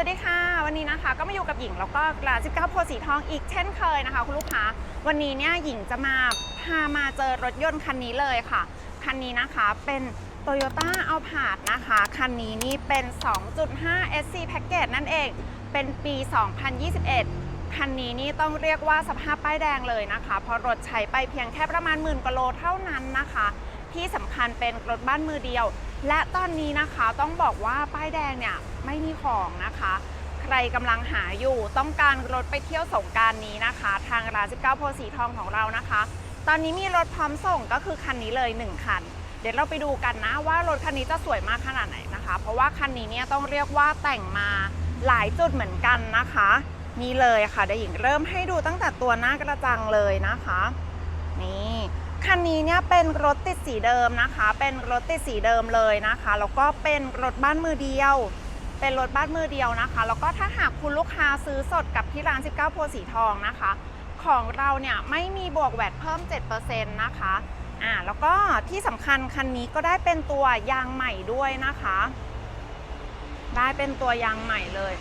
สวัสดีค่ะ วันนี้นะคะก็มาอยู่กับหญิงแล้วก็ร้าน19โพสีทองอีกเช่นเคยนะคะคุณลูกค้าวันนี้เนี่ยหญิงจะมาพามาเจอรถยนต์คันนี้เลยค่ะ คันนี้นะคะเป็น Toyota a l p a r d นะคะ คันนี้นี่เป็น 2.5 SC Package นั่นเองเป็นปี 2021 คันนี้นี่ต้องเรียกว่าสภาพป้ายแดงเลยนะคะ เพราะรถใช้ไปเพียงแค่ประมาณหมื่นกว่าโลเท่านั้นนะคะ ที่สำคัญเป็นรถบ้านมือเดียว และตอนนี้นะคะต้องบอกว่าป้ายแดงเนี่ยไม่มีของนะคะ ใครกำลังหาอยู่ต้องการรถไปเที่ยวสงการนี้นะคะ ทางร้าน19โพสีทองของเรานะคะ ตอนนี้มีรถพร้อมส่งก็คือคันนี้เลย 1 คัน เดี๋ยวเราไปดูกันนะว่ารถคันนี้จะสวยมากขนาดไหนนะคะ เพราะว่าคันนี้เนี่ยต้องเรียกว่าแต่งมาหลายจุดเหมือนกันนะคะ นี่เลยค่ะเดี๋ยวหญิงเริ่มให้ดูตั้งแต่ตัวหน้ากระจังเลยนะคะ นี่ คันนี้เนี่ยเป็นรถติดสีเดิมนะคะ เป็นรถติดสีเดิมเลยนะคะ แล้วก็เป็นรถบ้านมือเดียว เป็นรถบ้านมือเดียวนะคะ แล้วก็ถ้าหากคุณลูกค้าซื้อสดกับที่ร้าน 19โพสีทองนะคะ ของเราเนี่ยไม่มีบวกแวดเพิ่ม 7%นะคะ อ่า แล้วก็ที่สำคัญคันนี้ก็ได้เป็นตัวยางใหม่ด้วยนะคะ ได้เป็นตัวยางใหม่เลย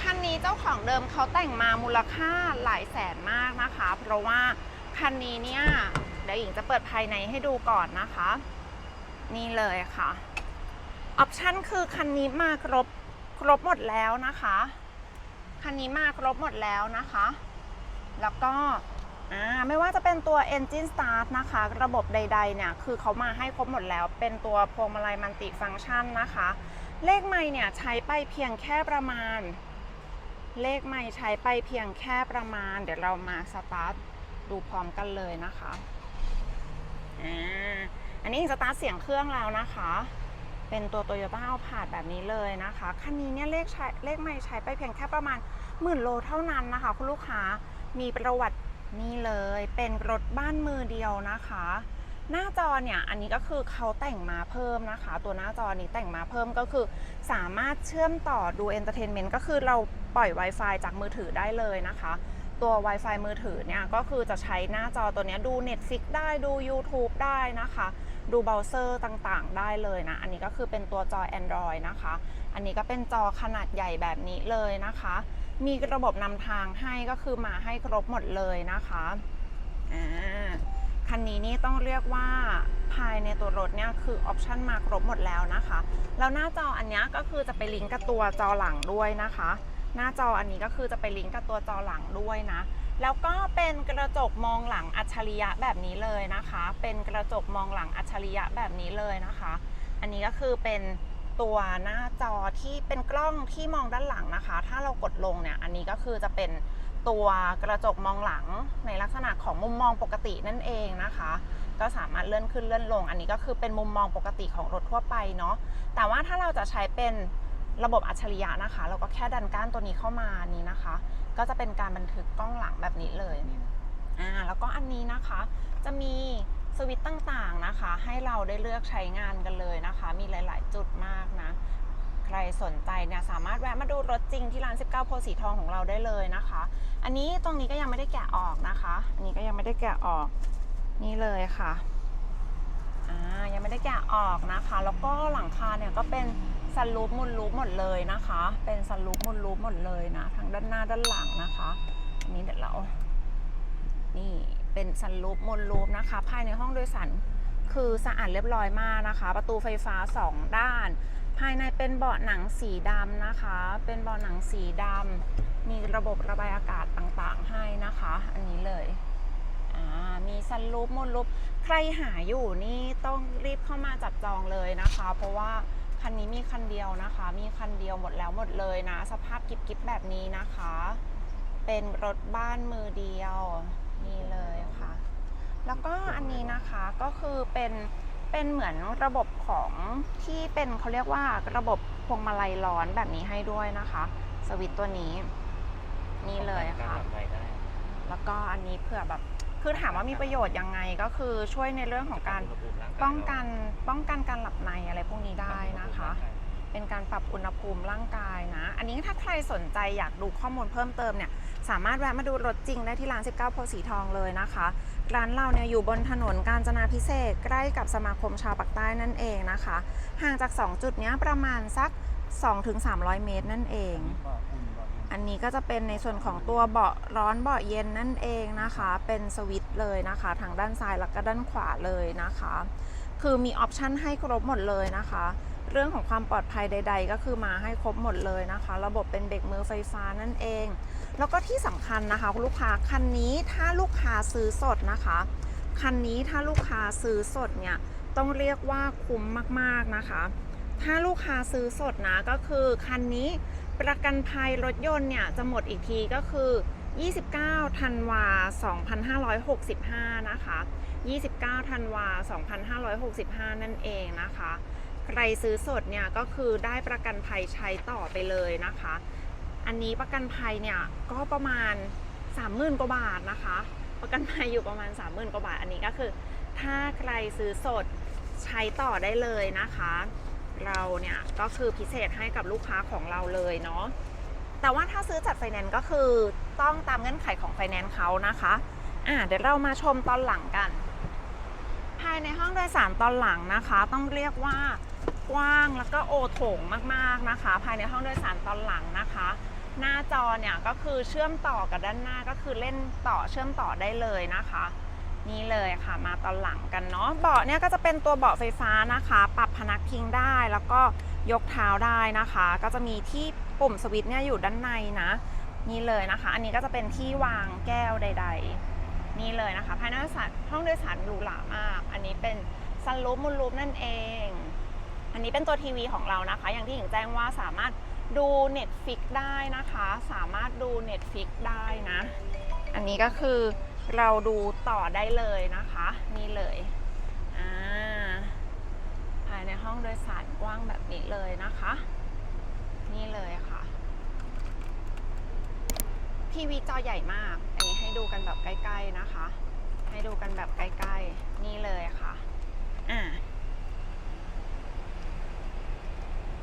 คันนี้เจ้าของเดิมเขาแต่งมามูลค่าหลายแสนมากนะคะ เพราะว่าคันนี้เนี่ย เดี๋ยวหญิงจะเปิดภายในให้ดูก่อนนะคะ นี่เลยค่ะ ออปชันคือคันนี้มาครบครบหมดแล้วนะคะ คันนี้มาครบหมดแล้วนะคะ แล้วก็ไม่ว่าจะเป็นตัว Engine Start นะคะ ระบบใดๆเนี่ย คือเขามาให้ครบหมดแล้ว เป็นตัวพวงมาลัยมัลติฟังก์ชันนะคะ เลขไม่เนี่ยใช้ไปเพียงแค่ประมาณ เลขไม่ใช้ไปเพียงแค่ประมาณ เดี๋ยวเรามาสตาร์ทดูพร้อมกันเลยนะคะ อ่าอันนี้สตาร์ทเสียงเครื่องแล้วนะคะ เป็นตัว Toyota a l p a r d แบบนี้เลยนะคะ คันนี้เนี่ยเลขใช้เลขไม่ใช้ไปเพียงแค่ประมาณหมื่นโลเท่านั้นนะคะ คุณลูกค้ามีประวัตินี่เลยเป็นรถบ้านมือเดียวนะคะ หน้าจอเนี่ยอันนี้ก็คือเขาแต่งมาเพิ่มนะคะ ตัวหน้าจอนี้แต่งมาเพิ่มก็คือ สามารถเชื่อมต่อดูเอนเตอร์เทนเมนต์ก็คือเราปล่อย Wi-Fi จากมือถือได้เลยนะคะ ตัว Wi-Fi มือถือเนี่ย ก็คือจะใช้หน้าจอตัวนี้ดู Netflix ได้ดู YouTube ได้นะคะ ดูเบราว์เซอร์ต่างๆ ได้เลยนะ อันนี้ก็คือเป็นตัวจอ Android นะคะ อันนี้ก็เป็นจอขนาดใหญ่แบบนี้เลยนะคะ มีระบบนำทางให้ก็คือมาให้ครบหมดเลยนะคะอ่าคันนี้นี่ต้องเรียกว่าภายในตัวรถเนี่ยคือออปชันมาครบหมดแล้วนะคะ แล้วหน้าจออันนี้ก็คือจะไปลิงก์กับตัวจอหลังด้วยนะคะ หน้าจออันนี้ก็คือจะไปลิงก์กับตัวจอหลังด้วยนะ แล้วก็เป็นกระจกมองหลังอัจฉริยะแบบนี้เลยนะคะ เป็นกระจกมองหลังอัจฉริยะแบบนี้เลยนะคะ อันนี้ก็คือเป็นตัวหน้าจอที่เป็นกล้องที่มองด้านหลังนะคะ ถ้าเรากดลงเนี่ย อันนี้ก็คือจะเป็นตัวกระจกมองหลังในลักษณะของมุมมองปกตินั่นเองนะคะ ก็สามารถเลื่อนขึ้นเลื่อนลง อันนี้ก็คือเป็นมุมมองปกติของรถทั่วไปเนาะ แต่ว่าถ้าเราจะใช้เป็น ระบบอัจฉริยะนะคะ เราก็แค่ดันก้านตัวนี้เข้ามานี้นะคะ ก็จะเป็นการบันทึกกล้องหลังแบบนี้เลยอ่าแล้วก็อันนี้นะคะ จะมีสวิตช์ต่างๆนะคะ ให้เราได้เลือกใช้งานกันเลยนะคะ มีหลาย ๆ จุดมากนะ ใครสนใจเนี่ยสามารถแวะมาดูรถจริงที่ร้าน 19 โพธิ์สีทองของเราได้เลยนะคะ อันนี้ตรงนี้ก็ยังไม่ได้แกะออกนะคะ อันนี้ก็ยังไม่ได้แกะออกนี่เลยค่ะ อ่ายังไม่ได้แกะออกนะคะ แล้วก็หลังคาเนี่ยก็เป็นซันรูปมุนรูปหมดเลยนะคะ เป็นซันรูปมุนรูปหมดเลยนะทั้งด้านหน้าด้านหลังนะคะอันนี้เดี๋ยวเรา นี่เป็นซันรูปมุนรูปนะคะ ภายในห้องโดยสารคือสะอาดเรียบร้อยมากนะคะ ประตูไฟฟ้า 2 ด้าน ภายในเป็นเบาะหนังสีดำนะคะ เป็นเบาะหนังสีดำมีระบบระบายอากาศต่างๆให้นะคะ อันนี้เลย มีซันรูปมุนรูปใครหาอยู่นี่ต้องรีบเข้ามาจับจองเลยนะคะ เพราะว่าคันนี้มีคันเดียวนะคะ มีคันเดียวหมดแล้วหมดเลยนะ สภาพกิบๆแบบนี้นะคะ เป็นรถบ้านมือเดียวนี่เลยค่ะ แล้วก็อันนี้นะคะก็คือเป็นเป็นเหมือนระบบของที่เป็นเขาเรียกว่าระบบพวงมาลัยร้อนแบบนี้ให้ด้วยนะคะ สวิตช์ตัวนี้ นี่เลยค่ะ แล้วก็อันนี้เผื่อแบบ คือถามว่ามีประโยชน์ยังไงก็คือช่วยในเรื่องของการป้องกันป้องกันการหลับในอะไรพวกนี้ได้นะคะ เป็นการปรับอุณหภูมิร่างกายนะ อันนี้ถ้าใครสนใจอยากดูข้อมูลเพิ่มเติมเนี่ยสามารถแวะมาดูรถจริงได้ที่ร้าน 19โพธิ์สีทองเลยนะคะร้านเราเนี่ยอยู่บนถนนกาญจนาพิเศษกใกล้กับสมาคมชาวปากใต้นั่นเองนะคะ ห่างจาก 2 จุดเนี้ยประมาณสัก 2-300 เมตรนั่นเอง อันนี้ก็จะเป็นในส่วนของตัวเบาะร้อนเบาะเย็นนั่นเองนะคะ เป็นสวิตช์เลยนะคะทางด้านซ้ายแล้วก็ด้านขวาเลยนะคะ คือมีออปชันให้ครบหมดเลยนะคะ เรื่องของความปลอดภัยใด ๆ ก็คือมาให้ครบหมดเลยนะคะ ระบบเป็นเบรกมือไฟฟ้านั่นเอง แล้วก็ที่สำคัญนะคะคุณลูกค้าคันนี้ถ้าลูกค้าซื้อสดนะคะคันนี้ถ้าลูกค้าซื้อสดเนี่ยต้องเรียกว่าคุ้มมากๆนะคะ ถ้าลูกค้าซื้อสดนะก็คือคันนี้ ประกันภัยรถยนต์เนี่ยจะหมดอีกทีก็คือ 29 ธันวา 2565 นะคะ 29 ธันวา 2565 นั่นเองนะคะ ใครซื้อสดเนี่ยก็คือได้ประกันภัยใช้ต่อไปเลยนะคะ อันนี้ประกันภัยเนี่ยก็ประมาณ 30,000 กว่าบาทนะคะ ประกันภัยอยู่ประมาณ 30,000 กว่าบาท อันนี้ก็คือ ถ้าใครซื้อสดใช้ต่อได้เลยนะคะ เราเนี่ยก็คือพิเศษให้กับลูกค้าของเราเลยเนาะแต่ว่าถ้าซื้อจัดไฟแนนซ์ก็คือต้องตามเงื่อนไขของไฟแนนซ์เขานะคะอ่าเดี๋ยวเรามาชมตอนหลังกัน ภายในห้องโดยสารตอนหลังนะคะ ต้องเรียกว่ากว้างแล้วก็โอโถงมากๆนะคะ ภายในห้องโดยสารตอนหลังนะคะ หน้าจอเนี่ยก็คือเชื่อมต่อกับด้านหน้าก็คือเล่นต่อเชื่อมต่อได้เลยนะคะ นี่เลยค่ะมาตอนหลังกันเนาะเบาะเนี่ยก็จะเป็นตัวเบาะไฟฟ้านะคะ ปรับพนักพิงได้แล้วก็ยกเท้าได้นะคะ ก็จะมีที่ปุ่มสวิตช์เนี่ยอยู่ด้านในนะนี่เลยนะคะ อันนี้ก็จะเป็นที่วางแก้วใด ๆ นี่เลยนะคะภายในห้องโดยสารห้องโดยสารหรูหรามาก อันนี้เป็นซันรูฟมูลรูฟนั่นเอง อันนี้เป็นตัวทีวีของเรานะคะ อย่างที่หญิงแจ้งว่าสามารถดู Netflix ได้นะคะ สามารถดู Netflix ได้นะ อันนี้ก็คือ เราดูต่อได้เลยนะคะ นี่เลยอ่าภายในห้องโดยสารกว้างแบบนี้เลยนะคะ นี่เลยค่ะ ทีวีจอใหญ่มาก อันนี้ให้ดูกันแบบใกล้ ๆนะคะ ให้ดูกันแบบใกล้ๆ นี่เลยค่ะอ่า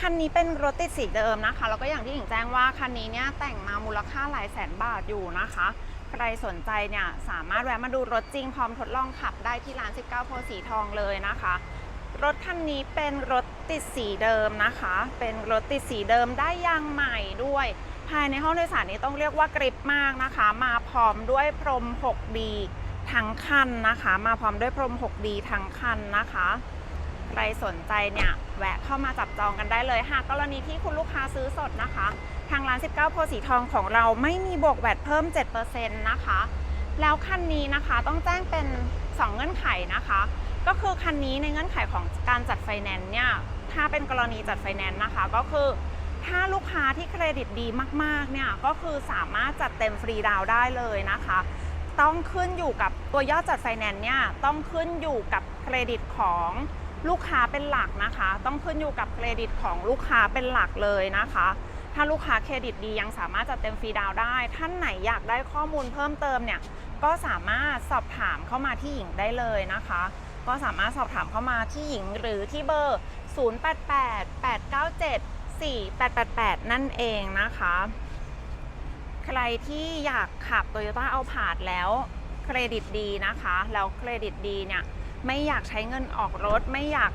คันนี้เป็นรถติดสีเดิมนะคะ แล้วก็อย่างที่หญิงแจ้งว่าคันนี้เนี่ยแต่งมามูลค่าหลายแสนบาทอยู่นะคะ ใครสนใจเนี่ยสามารถแวะมาดูรถจริงพร้อมทดลองขับได้ที่ร้าน 19 โพสีทองเลยนะคะ รถคันนี้เป็นรถติดสีเดิมนะคะ เป็นรถติดสีเดิมได้ยางใหม่ด้วย ภายในห้องโดยสารนี้ต้องเรียกว่ากริบมากนะคะ มาพร้อมด้วยพรม 6D ทั้งคันนะคะ มาพร้อมด้วยพรม 6D ทั้งคันนะคะใครสนใจเนี่ยแวะเข้ามาจับจองกันได้เลยหากกรณีที่คุณลูกค้าซื้อสดนะคะ ทางร้าน 19โพสีทองของเราไม่มีบวกแวดเพิ่ม 7%นะคะ แล้วคันนี้นะคะต้องแจ้งเป็น 2 เงื่อนไขนะคะ ก็คือคันนี้ในเงื่อนไขของการจัดไฟแนนซ์เนี่ย ถ้าเป็นกรณีจัดไฟแนนซ์นะคะ ก็คือถ้าลูกค้าที่เครดิตดีมากๆเนี่ย ก็คือสามารถจัดเต็มฟรีดาวได้เลยนะคะ ต้องขึ้นอยู่กับตัวยอดจัดไฟแนนซ์เนี่ย ต้องขึ้นอยู่กับเครดิตของลูกค้าเป็นหลักนะคะ ต้องขึ้นอยู่กับเครดิตของลูกค้าเป็นหลักเลยนะคะ ถ้าลูกค้าเครดิตดียังสามารถจัดเต็มฟรีดาวได้ ท่านไหนอยากได้ข้อมูลเพิ่มเติมเนี่ยก็สามารถสอบถามเข้ามาที่หญิงได้เลยนะคะ ก็สามารถสอบถามเข้ามาที่หญิงหรือที่เบอร์ 0888974888 นั่นเองนะคะ ใครที่อยากขับ Toyota a l p a r d แล้วเครดิตดีนะคะ แล้วเครดิตดีเนี่ย ไม่อยากใช้เงินออกรถ ไม่อยาก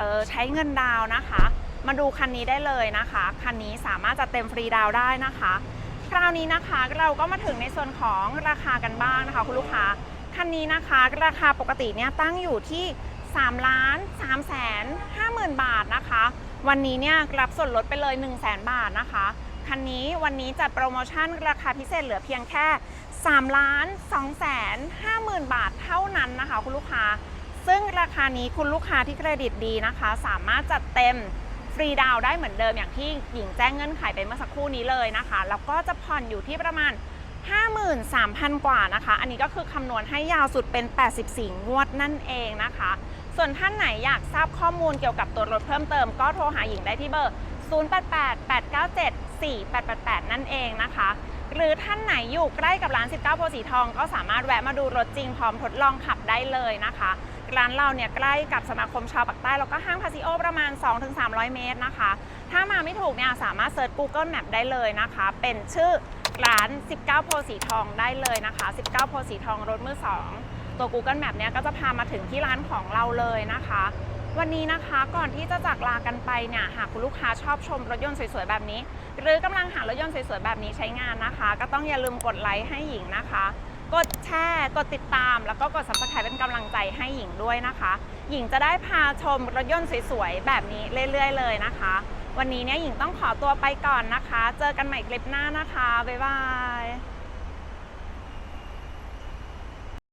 ออใช้เงินดาวนะคะ มาดูคันนี้ได้เลยนะคะ คันนี้สามารถจะเต็มฟรีดาวได้นะคะ คราวนี้นะคะเราก็มาถึงในส่วนของราคากันบ้างนะคะ คุณลูกค้า คันนี้นะคะ ราคาปกติเนี่ยตั้งอยู่ที่3ล้าน3แสน5หมื่นบาทนะคะ วันนี้เนี่ยรับส่วนลดไปเลย 1 0 0 0 0แสนบาทนะคะ คันนี้วันนี้จัดโปรโมชั่นราคาพิเศษเหลือเพียงแค่3ล้าน2แสน5หมื่นบาทเท่านั้นนะคะ คุณลูกค้า ซึ่งราคานี้คุณลูกค้าที่เครดิตดีนะคะ สามารถจัดเต็ม ฟรีดาวได้เหมือนเดิมอย่างที่หญิงแจ้งเงื่อนไขไปเมื่อสักครู่นี้เลยนะคะ แล้วก็จะผ่อนอยู่ที่ประมาณ 53,000 กว่านะคะ อันนี้ก็คือคำนวณให้ยาวสุดเป็น 84 งวดนั่นเองนะคะ ส่วนท่านไหนอยากทราบข้อมูลเกี่ยวกับตัวรถเพิ่มเติม ก็โทรหาหญิงได้ที่เบอร์ 0888974888 นั่นเองนะคะหรือท่านไหนอยู่ใกล้กับร้าน 19โพสีทอง ก็สามารถแวะมาดูรถจริงพร้อมทดลองขับได้เลยนะคะ ร้านเราเนี่ยใกล้กับสมาคมชาวปากใต้แล้วก็ห้างพาซิโอประมาณ 2-300 เมตรนะคะ ถ้ามาไม่ถูกเนี่ยสามารถเซิร์ช Google Map ได้เลยนะคะ เป็นชื่อร้าน 19 โพสีทองได้เลยนะคะ 19 โพสีทองรถมือ 2 ตัว Google Map เนี่ยก็จะพามาถึงที่ร้านของเราเลยนะคะ วันนี้นะคะก่อนที่จะจากลากันไปเนี่ยหากคุณลูกค้าชอบชมรถยนต์สวยๆแบบนี้ หรือกำลังหารถยนต์สวยๆแบบนี้ใช้งานนะคะ ก็ต้องอย่าลืมกดไลค์ให้หญิงนะคะ กดแชร์กดติดตาม แล้วก็กด subscribe เป็นกำลังใจให้หญิงด้วยนะคะ หญิงจะได้พาชมรถยนต์สวยๆ แบบนี้เรื่อยๆ เลยนะคะ วันนี้เนี่ยหญิงต้องขอตัวไปก่อนนะคะ เจอกันใหม่คลิปหน้านะคะ บ๊ายบาย